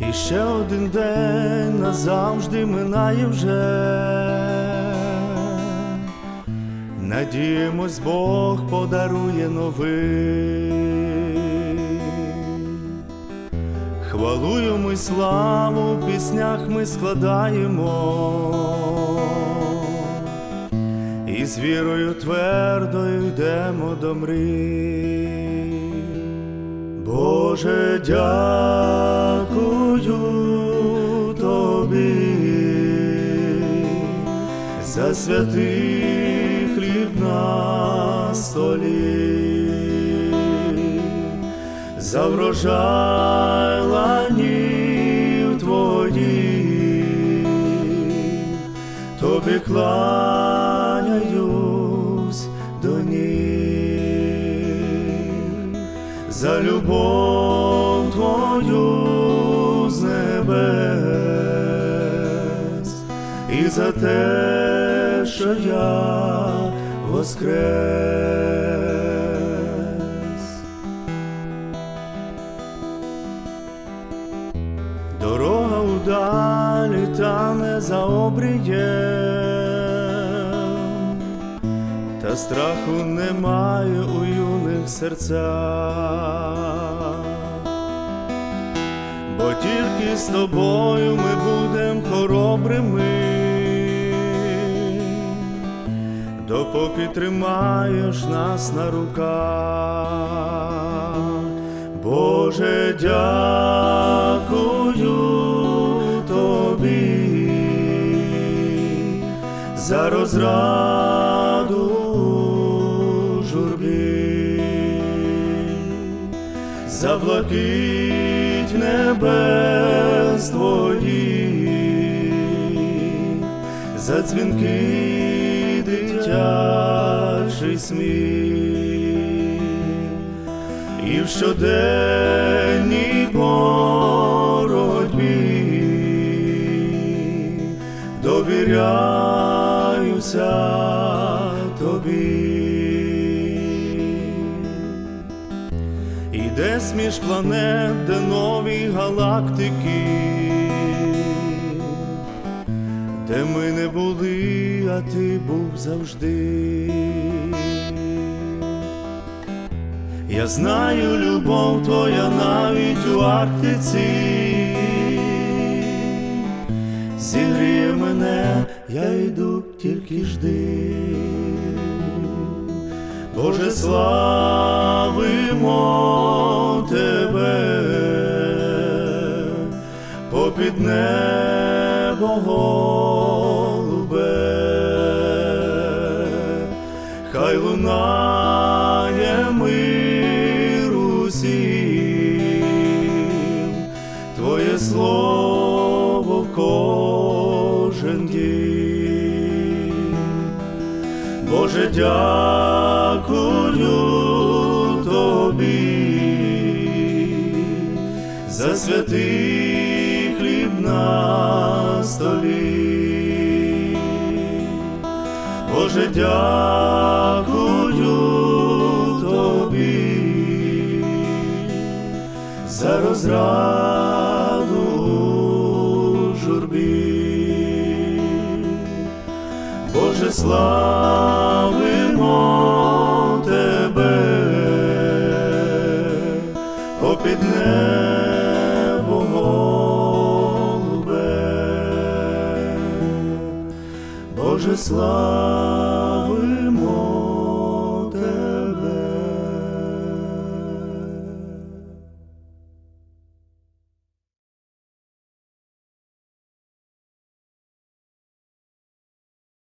І ще один день назавжди минає вже. Надіємось, Бог подарує новий. Хвалу йому й славу в піснях ми складаємо. І з вірою твердою йдемо до мрій. Боже, дякую тобі за святий хліб на столі, за врожай ланів твоїх, тобі кланяюсь за любов твою з небес і за те, що я воскрес. Дорога удалі та не за обрієм, та страху немає юних серцях, бо тільки з тобою ми будем хоробрими, допоки тримаєш нас на руках. Боже, дякую тобі за розраду за блакить небес твоїх, за дзвінки дитячий сміх. І в щоденній боротьбі довіряюся десь між планет, де нові галактики, де ми не були, а ти був завжди. Я знаю, любов твоя навіть у Арктиці зігріє мене, я йду, тільки жди. Боже, славимо тебе, попід небо голубе, хай лунає мир усім, Твоє слово Боже, дякую тобі за святий хліб на столі. Боже, дякую тобі за розраду Боже, славимо тебе, попід небо голубе. Боже, славимо